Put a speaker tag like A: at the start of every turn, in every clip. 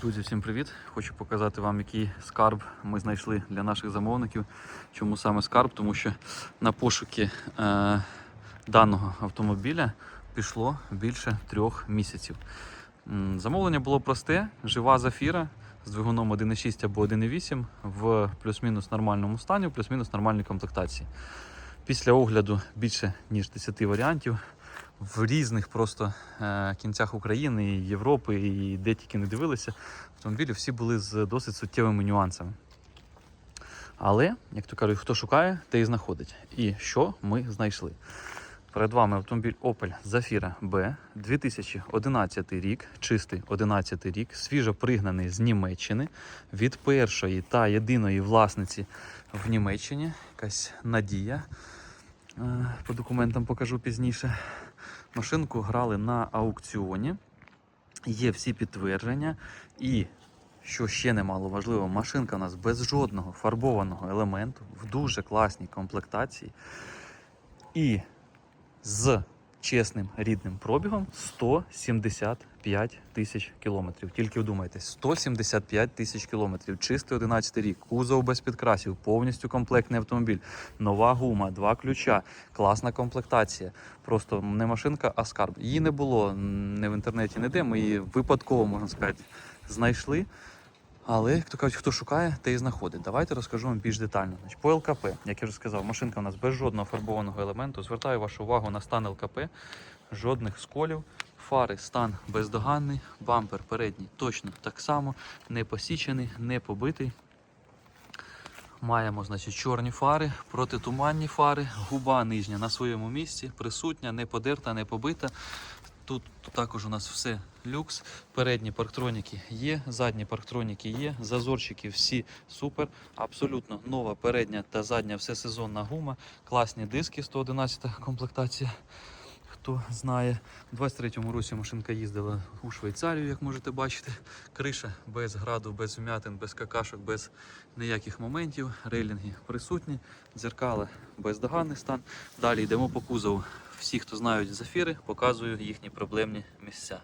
A: Друзі, всім привіт! Хочу показати вам, який скарб ми знайшли для наших замовників. Чому саме скарб? Тому що на пошуки е, даного автомобіля пішло більше трьох місяців. Замовлення було просте: жива зафіра з двигуном 1.6 або 1.8 в плюс-мінус нормальному стані, в плюс-мінус нормальній комплектації. Після огляду більше ніж 10 варіантів в різних просто е, кінцях України, і Європи, і де тільки не дивилися, автомобілі всі були з досить суттєвими нюансами. Але, як то кажуть, хто шукає, те і знаходить. І що ми знайшли? Перед вами автомобіль Opel Zafira B 2011 рік, чистий 11 рік, свіжо пригнаний з Німеччини від першої та єдиної власниці в Німеччині. Якась надія. Е, По документам покажу пізніше. Машинку грали на аукціоні. Є всі підтвердження. І, що ще немало важливо, машинка у нас без жодного фарбованого елементу в дуже класній комплектації. І з чесним рідним пробігом 175 тисяч кілометрів. Тільки вдумайтесь, 175 тисяч кілометрів, чистий 11 рік, кузов без підкрасів, повністю комплектний автомобіль, нова гума, два ключа, класна комплектація. Просто не машинка, а скарб. Її не було не в інтернеті, ніде. Ми її випадково, можна сказати, знайшли. Але, як то кажуть, хто шукає, те і знаходить. Давайте розкажу вам більш детально. Значить, по ЛКП, як я вже сказав, машинка у нас без жодного фарбованого елементу. Звертаю вашу увагу на стан ЛКП, жодних сколів, фари, стан бездоганний, бампер передній точно так само, не посічений, не побитий. Маємо значить, чорні фари, протитуманні фари, губа нижня на своєму місці, присутня, не подерта, не побита. Тут також у нас все люкс. Передні парктроніки є, задні парктроніки є, зазорчики всі супер. Абсолютно нова передня та задня всесезонна гума. Класні диски 111 комплектація. Хто знає, у 23-му році машинка їздила у Швейцарію, як можете бачити. Криша без граду, без вмятин, без какашок, без ніяких моментів. Рейлінги присутні, дзеркала бездоганний стан. Далі йдемо по кузову. Всі, хто знають зафіри, показую їхні проблемні місця.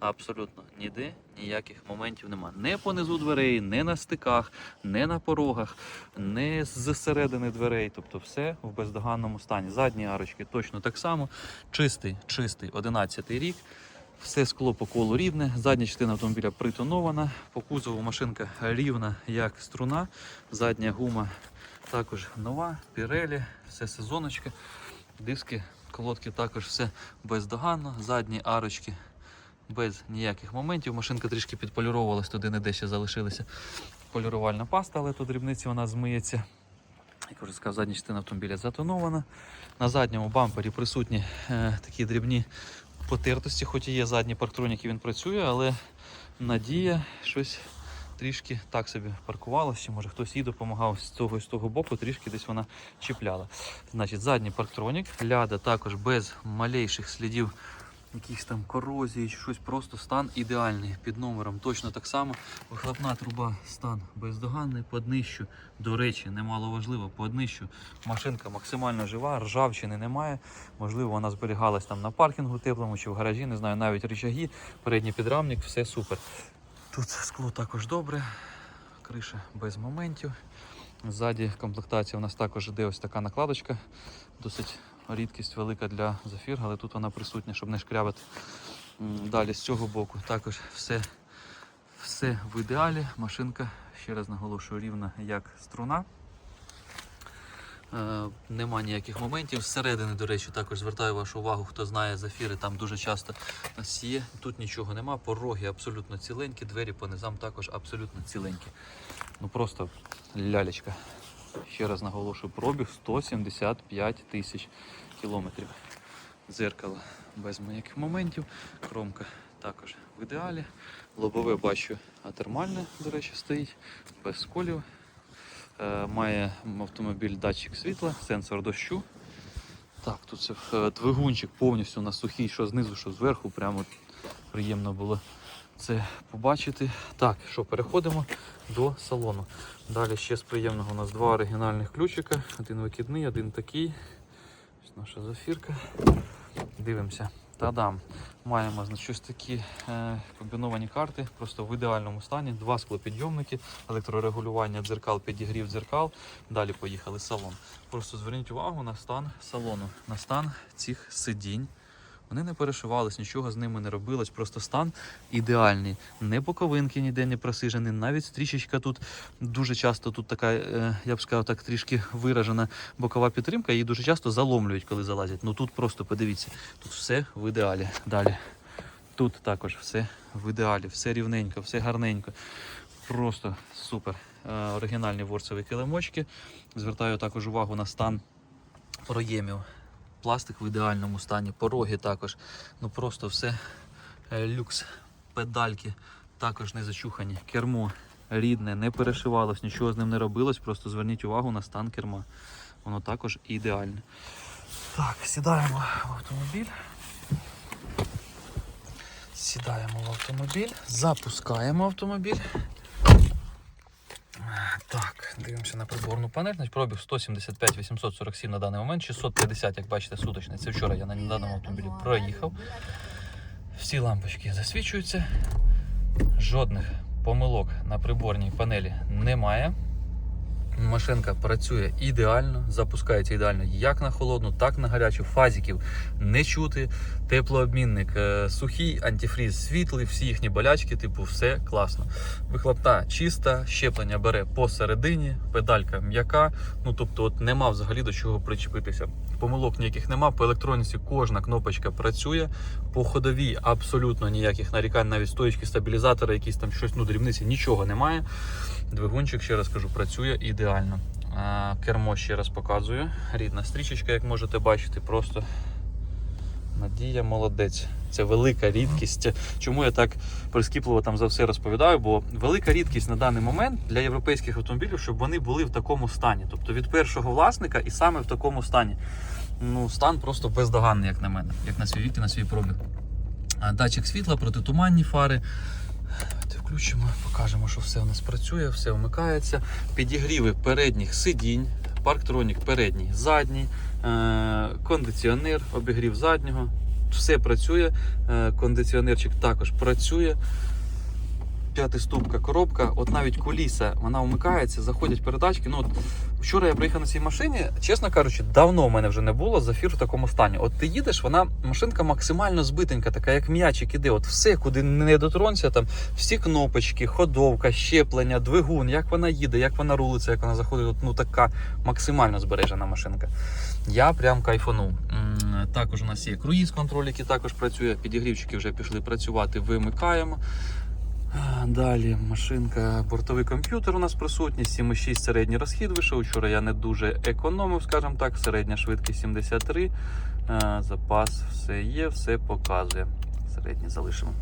A: Абсолютно ніде ніяких моментів нема. Не понизу дверей, не на стиках, не на порогах, не з середини дверей. Тобто все в бездоганному стані. Задні арочки точно так само. Чистий, чистий 11 рік. Все скло по колу рівне, задня частина автомобіля притонована, по кузову машинка рівна, як струна, задня гума також нова, пірелі, все сезоночка, диски, колодки також все бездоганно, задні арочки без ніяких моментів. Машинка трішки підполіровувалась, туди не де ще залишилася полірувальна паста, але тут дрібниці вона змиється. Як вже сказав, задня частина автомобіля затонована. На задньому бампері присутні е, такі дрібні потертості, хоч і є задні парктроніки, він працює, але надія щось трішки так собі паркувалася, може хтось їй допомагав з цього і з того боку, трішки десь вона чіпляла. Значить, задній парктронік, ляда також без малейших слідів якихось там корозії чи щось, просто стан ідеальний. Під номером точно так само. Вихлопна труба стан бездоганний, по днищу, до речі, немало важливо, по днищу машинка максимально жива, ржавчини немає. Можливо, вона зберігалась там на паркінгу теплому чи в гаражі, не знаю, навіть рычаги, передній підрамник, все супер. Тут скло також добре, криша без моментів. Ззаді комплектація у нас також йде ось така накладочка, досить рідкість велика для зафір, але тут вона присутня, щоб не шкрябати. Далі з цього боку також все, все в ідеалі. Машинка, ще раз наголошую, рівна як струна. Е, Нема ніяких моментів. Зсередини, до речі, також звертаю вашу увагу, хто знає зафіри, там дуже часто нас є. Тут нічого нема, пороги абсолютно ціленькі, двері по низам також абсолютно ціленькі. Ну просто лялечка. Ще раз наголошую, пробіг 175 тисяч кілометрів. Дзеркало без ніяких моментів. Кромка також в ідеалі. Лобове бачу атермальне, до речі, стоїть, без сколів. Е, Має автомобіль датчик світла, сенсор дощу. Так, тут це е, двигунчик повністю на сухий, що знизу, що зверху. Прямо приємно було це побачити. Так, що переходимо до салону. Далі ще з приємного у нас два оригінальних ключика. Один викидний, один такий. Наша зафірка. Дивимося. Та-дам. Маємо значить, ось такі е, комбіновані карти, просто в ідеальному стані. Два склопідйомники, електрорегулювання дзеркал, підігрів дзеркал. Далі поїхали салон. Просто зверніть увагу на стан салону, на стан цих сидінь. Вони не перешивались, нічого з ними не робилось, просто стан ідеальний. Не боковинки ніде не просижені, навіть стрічечка тут дуже часто тут така, е, я б сказав, так трішки виражена бокова підтримка, її дуже часто заломлюють, коли залазять. Ну тут просто подивіться, тут все в ідеалі. Далі. Тут також все в ідеалі, все рівненько, все гарненько. Просто супер. Е, оригінальні ворцеві килимочки. Звертаю також увагу на стан проємів. Пластик в ідеальному стані, пороги також. Ну просто все е, люкс. Педальки також не зачухані. Кермо рідне, не перешивалось, нічого з ним не робилось. Просто зверніть увагу на стан керма. Воно також ідеальне. Так, сідаємо в автомобіль. Сідаємо в автомобіль, запускаємо автомобіль. Так, дивимося на приборну панель. Значить, пробіг 175 847 на даний момент, 650, як бачите, суточний. Це вчора я на даному автомобілі проїхав. Всі лампочки засвічуються. Жодних помилок на приборній панелі немає. Машинка працює ідеально, запускається ідеально як на холодну, так на гарячу. Фазиків не чути. Теплообмінник е, сухий, антифріз світлий, всі їхні болячки, типу, все класно. Вихлопна чиста, щеплення бере посередині, педалька м'яка. Ну тобто, от нема взагалі до чого причепитися. Помилок ніяких нема. По електроніці кожна кнопочка працює. По ходовій абсолютно ніяких нарікань, навіть стоїчки стабілізатора, якісь там щось, ну дрібниці, нічого немає. Двигунчик, ще раз кажу, працює ідеально. Кермо ще раз показую. Рідна стрічечка, як можете бачити, просто Надія молодець. Це велика рідкість. Чому я так прискіпливо там за все розповідаю? Бо велика рідкість на даний момент для європейських автомобілів, щоб вони були в такому стані. Тобто від першого власника і саме в такому стані. Ну, стан просто бездоганний, як на мене, як на свій вік і на свій пробіг. Датчик світла, протитуманні фари. Включимо, покажемо, що все у нас працює, все вмикається. Підігріви передніх сидінь, парктронік передній, задній, е- кондиціонер, обігрів заднього. Все працює. Е- кондиціонерчик також працює. П'ятиступка коробка, от навіть куліса, вона вмикається, заходять передачки. Ну, от вчора я приїхав на цій машині, чесно кажучи, давно в мене вже не було зафір в такому стані. От ти їдеш, вона машинка максимально збитенька, така як м'ячик іде. От все, куди не дотронься, там всі кнопочки, ходовка, щеплення, двигун, як вона їде, як вона рулиться, як вона заходить. От, ну така максимально збережена машинка. Я прям кайфанув. Також у нас є круїз контроль, який також працює. Підігрівчики вже пішли працювати, вимикаємо. Далі машинка, бортовий комп'ютер у нас присутній, 7,6 середній розхід вийшов. Вчора я не дуже економив, скажімо так, середня швидкість 73. Запас все є, все показує. Середній залишимо.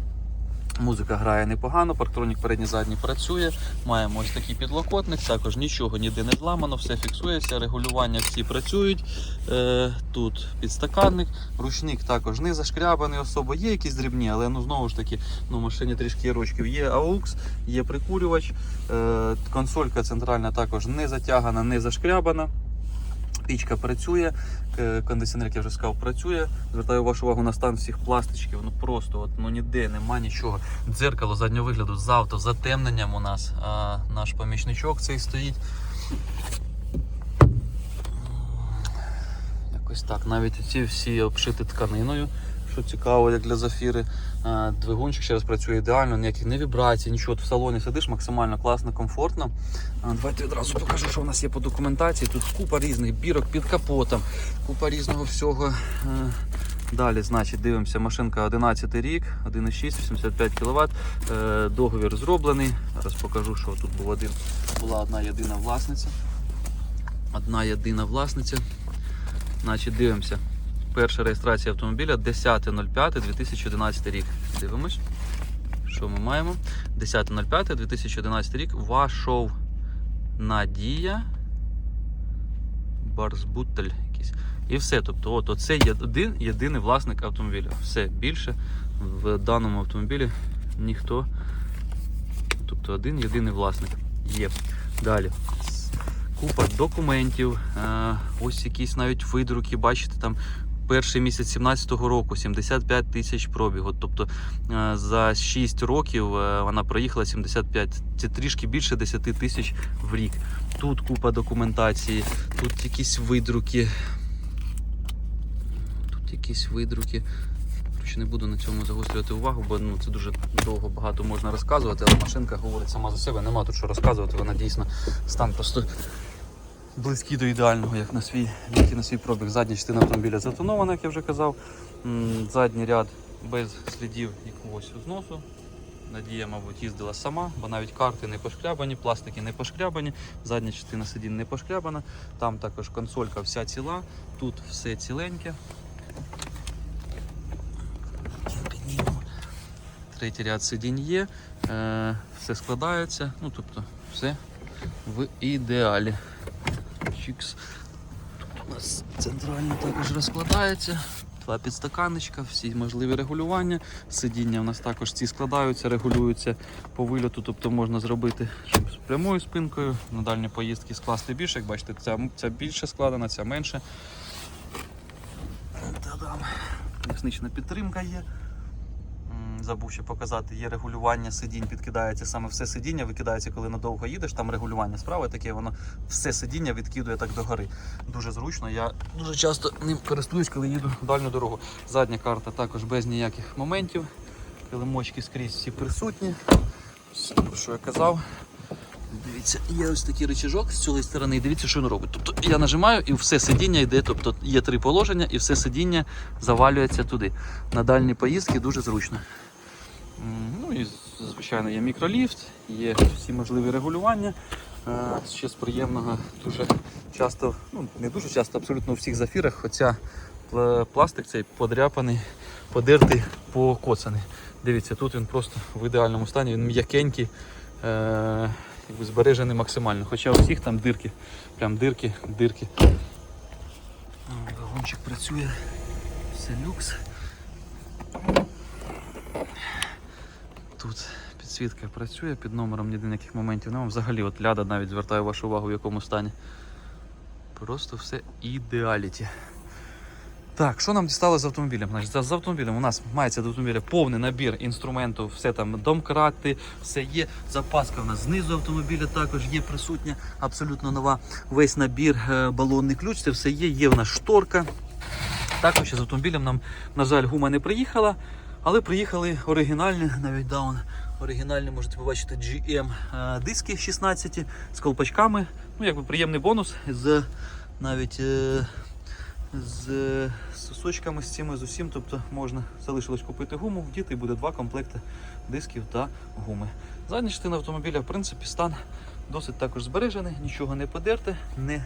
A: Музика грає непогано, парктронік передній задній працює. Маємо ось такий підлокотник, також нічого ніде не зламано, все фіксується, регулювання всі працюють. Е, тут підстаканник, ручник також не зашкрябаний особо. Є якісь дрібні, але ну знову ж таки ну, в машині трішки ярочків. Є AUX, є прикурювач, е, консолька центральна також не затягана, не зашкрябана. Пічка працює, е, кондиціонер, як я вже сказав, працює. Звертаю вашу увагу на стан всіх пластичків. Ну просто от, ну ніде нема нічого. Дзеркало заднього вигляду з авто, затемненням у нас. А наш помічничок цей стоїть. Якось так. Навіть ці всі обшиті тканиною, що цікаво, як для зафіри. Двигунчик ще раз працює ідеально, ніяких не вібрацій, нічого. От в салоні сидиш максимально класно, комфортно. Давайте відразу покажу, що у нас є по документації. Тут купа різних бірок під капотом, купа різного всього. Далі, значить, дивимося, машинка 11 рік, 1,6, 85 кВт. Договір зроблений. Зараз покажу, що тут був один. Була одна єдина власниця. Одна єдина власниця. Значить, дивимося. Перша реєстрація автомобіля 10.05.2011 рік. Дивимось. Що ми маємо? 10.05.2011 рік. Вашов Надія. Барсбутель якийсь. І все. Тобто, от оце є один єдиний власник автомобіля. Все більше в даному автомобілі ніхто. Тобто один єдиний власник є. Далі. Купа документів, е, ось якісь навіть видруки, бачите, там перший місяць 17-го року 75 тисяч пробігу. Тобто е, за 6 років е, вона проїхала 75, це трішки більше 10 тисяч в рік. Тут купа документації, тут якісь видруки. Тут якісь видруки. Коротше, не буду на цьому загострювати увагу, бо ну, це дуже довго багато можна розказувати, але машинка говорить сама за себе, нема тут що розказувати, вона дійсно стан просто близький до ідеального, як на свій вік і на свій пробіг. Задня частина автомобіля затонована, як я вже казав. Задній ряд без слідів якогось зносу. Надія, мабуть, їздила сама, бо навіть карти не пошкрябані, пластики не пошкрябані, задня частина сидінь не пошкрябана. Там також консолька вся ціла, тут все ціленьке. Третій ряд сидінь є, е, все складається, ну тобто все в ідеалі. Чікс. Тут у нас центрально також розкладається. Два підстаканничка, всі можливі регулювання. Сидіння у нас також ці складаються, регулюються по вильоту, тобто можна зробити щоб з прямою спинкою на дальні поїздки скласти більше. Як бачите, ця, ця більше складена, ця менше. Та-дам. Яснична підтримка є. Забув ще показати, є регулювання сидінь, підкидається саме все сидіння, викидається, коли надовго їдеш, там регулювання справа таке, воно все сидіння відкидує так догори. Дуже зручно. Я дуже часто ним користуюсь, коли їду в дальню дорогу. Задня карта також без ніяких моментів. Килимочки скрізь всі присутні. Все, що я казав. Дивіться, є ось такий рычажок з цієї сторони, і дивіться, що він робить. Тобто я нажимаю і все сидіння йде, тобто є три положення, і все сидіння завалюється туди. На дальні поїздки дуже зручно. Ну і звичайно є мікроліфт, є всі можливі регулювання. Е, Ще з приємного дуже часто, ну не дуже часто, абсолютно у всіх зафірах, хоча пластик цей подряпаний, подертий, покоцаний. Дивіться, тут він просто в ідеальному стані, він м'якенький, е, збережений максимально. Хоча у всіх там дирки, прям дирки, дирки. Вагончик працює, все люкс. Тут підсвітка працює під номером ніде ніяких моментів. немає. взагалі от ляда навіть звертаю вашу увагу, в якому стані. Просто все ідеаліті. Так, що нам дістало з автомобілем? Значить, з автомобілем у нас мається до автомобіля повний набір інструменту, все там домкрати, все є. Запаска в нас знизу автомобіля також є присутня, абсолютно нова. Весь набір, е, балонний ключ, це все є. Є в нас шторка. Також з автомобілем нам, на жаль, гума не приїхала, але приїхали оригінальні, навіть даун. Оригінальні можете побачити GM е, диски 16 з колпачками. Ну, якби приємний бонус з навіть е, з сосочками, з цими з усім. Тобто можна залишилось купити гуму, вдіти і буде два комплекти дисків та гуми. Задня частина автомобіля, в принципі, стан досить також збережений, нічого не подерте, не,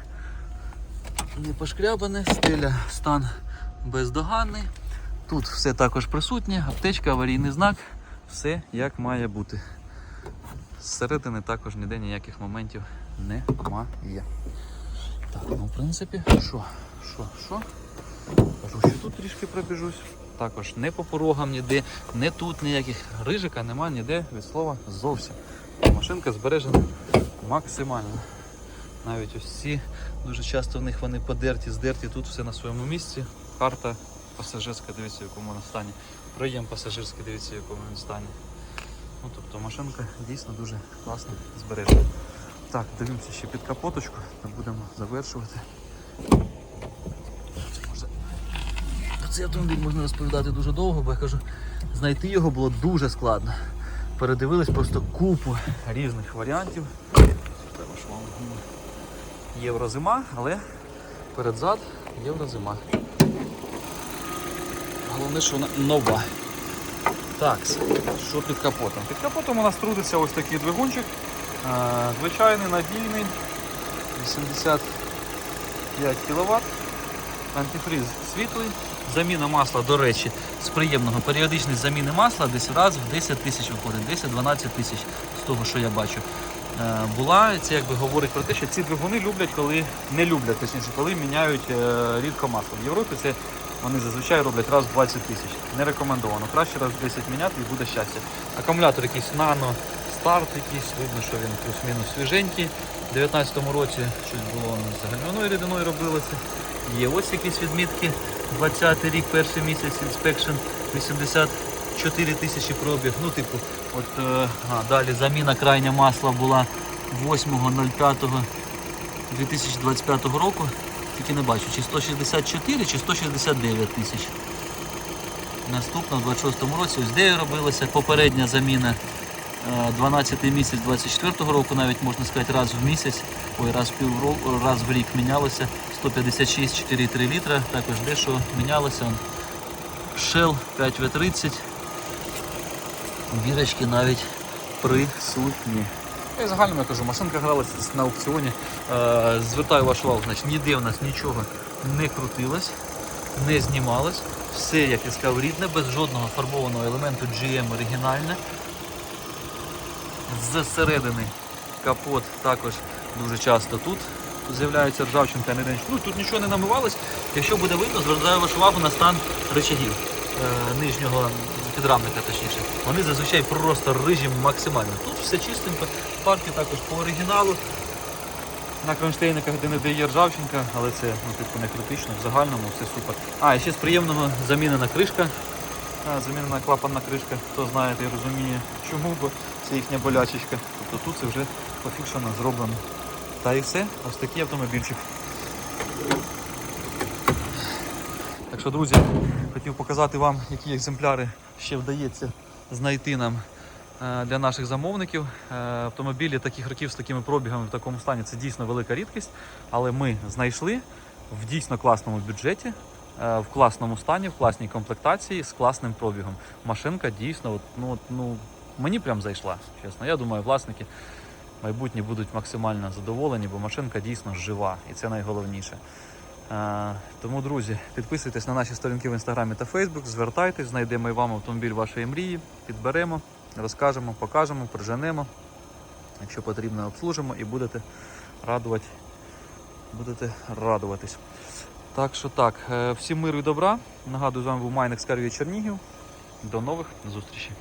A: не пошкрябане, стиля, стан бездоганний. Тут все також присутнє, аптечка, аварійний знак, все як має бути. Зсередини також ніде ніяких моментів немає. Так, ну в принципі, що, що, що? Кажу, що тут трішки пробіжусь. Також не по порогам ніде, не тут ніяких рижика нема ніде від слова зовсім. Машинка збережена максимально. Навіть ось ці дуже часто в них вони подерті, здерті, тут все на своєму місці. Карта пасажирська, дивіться, в якому вона стані. Проєм пасажирський, дивіться, в якому він стані. Ну, тобто машинка дійсно дуже класно збережена. Так, дивимося ще під капоточку та будемо завершувати. Про цей автомобіль можна розповідати дуже довго, бо я кажу, знайти його було дуже складно. Передивились просто купу різних варіантів. Єврозима, але передзад єврозима. Головне, що вона нова. Так, що під капотом? Під капотом у нас трудиться ось такий двигунчик. Е, Звичайний, надійний, 85 кВт. Антифриз світлий. Заміна масла, до речі, з приємного. Періодичність заміни масла десь раз в 10 тисяч виходить, 10-12 тисяч з того, що я бачу. Е, Була, це якби говорить про те, що ці двигуни люблять, коли не люблять, точніше, коли міняють е, рідко масло. В Європі це вони зазвичай роблять раз в 20 тисяч. Не рекомендовано. Краще раз в 10 міняти і буде щастя. Акумулятор якийсь нано, старт якийсь, видно, що він плюс-мінус свіженький. У 2019 році щось було з гальмівною рідиною робилося. Є ось якісь відмітки. 20 рік, перший місяць інспекшн 84 тисячі пробіг. Ну, типу, от е, а, далі заміна крайня масла була 8.05.2025 року. Тільки не бачу, чи 164, чи 169 тисяч. Наступна в 26-му році, ось де робилася попередня заміна. е, 12 місяць 24-го року, навіть можна сказати, раз в місяць, ой, раз в півроку, раз в рік мінялося 156,4,3 літра. Також дещо мінялося. Shell 5V30. Бірочки навіть присутні. Я і загально кажу, машинка гралася на аукціоні. Е, звертаю вашу увагу, значить, ніде в нас нічого не крутилось, не знімалось. Все, як я сказав, рідне, без жодного фарбованого елементу GM оригінальне. Зсередини капот також дуже часто тут з'являється ржавчинка, не день. Ну, тут нічого не намивалось. Якщо буде видно, звертаю вашу увагу на стан речагів е, нижнього підрамника, точніше. Вони зазвичай просто рижі максимально. Тут все чистенько, парки також по оригіналу. На кронштейниках де не де є ржавчинка, але це ну, типу, не критично, в загальному все супер. А, і ще з приємного замінена кришка. Замінена клапанна кришка, хто знає, той розуміє, чому, бо це їхня болячечка. Тобто тут це вже пофікшено зроблено. Та і все, ось такий автомобільчик. Так що, друзі, хотів показати вам, які екземпляри ще вдається знайти нам для наших замовників. Е, Автомобілі таких років з такими пробігами в такому стані це дійсно велика рідкість, але ми знайшли в дійсно класному бюджеті, е, в класному стані, в класній комплектації з класним пробігом. Машинка дійсно, ну, от, ну, мені прям зайшла, чесно. Я думаю, власники майбутні будуть максимально задоволені, бо машинка дійсно жива, і це найголовніше. Е, Тому, друзі, підписуйтесь на наші сторінки в інстаграмі та Фейсбук, звертайтесь, знайдемо і вам автомобіль вашої мрії, підберемо, розкажемо, покажемо, приженемо. Якщо потрібно, обслужимо і будете радувати, будете радуватись. Так що так, е, всім миру і добра. Нагадую, з вами був Майник Скарвій Чернігів. До нових зустрічей.